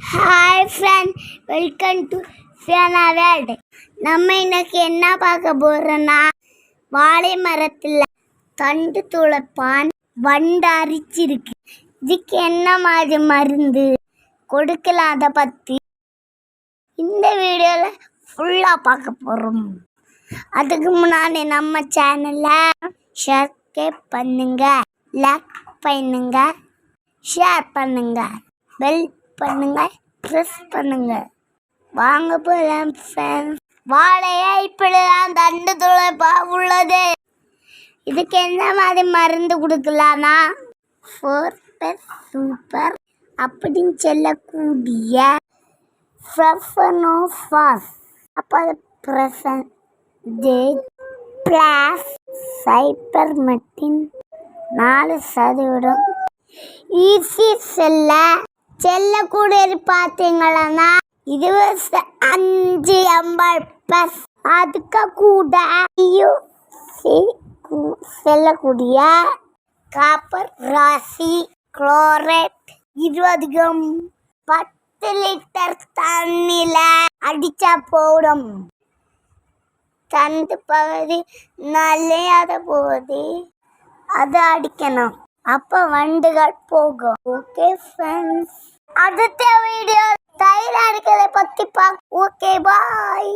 Hi friend welcome to Fiyana world நம்ம இன்னைக்கு என்ன பார்க்க போகிறோன்னா வாழை மரத்தில் தண்டு துளைப்பான் வண்டு அரிச்சிருக்கு. இதுக்கு என்ன மாதிரி மருந்து கொடுக்கலாம் அதை பற்றி இந்த வீடியோவில் ஃபுல்லாக பார்க்க போகிறோம் அதுக்கு முன்னாடி நம்ம சேனலை சப்ஸ்கிரைப் பண்ணுங்கள் லைக் பண்ணுங்கள் ஷேர் பண்ணுங்க பெல் பண்ணுங்கள் ப்ரெஸ் பண்ணுங்கள் வாங்க போகலாம் ஃப்ரெண்ட்ஸ் வாழையே இப்படிதான் தண்டு துளைப்பா உள்ளது. இதுக்கு என்ன மாதிரி மருந்து கொடுக்கலாம்னா? ஃபோர்பர் சூப்பர் அப்படின்னு சொல்லக்கூடிய ஃப்ரஃபனோஃபாஸ் அப்போ அது ப்ரெசன் பிளாஸ் சைப்பர்மெட்டின் நாலு சதவீதம். ஈஸி செல்ல. செல்லக்கூடிய பார்த்தீங்களன்னா இருபத்தி அஞ்சு எண்பது பஸ் அதுக்கு கூட செல்லக்கூடிய காப்பர் ராசி குளோரேட் இருபது கம். பத்து லிட்டர் தண்ணியில அடிச்சா போடும் தந்து பகுதி நல்லையாத போகுது. அதை அடிக்கணும். அப்போ வண்டுகள் போகும். ஓகே ஃப்ரெண்ட்ஸ் அடுத்த வீடியோ தயிர் அடிக்கிறத பற்றி பார்க்க ஓகே பாய்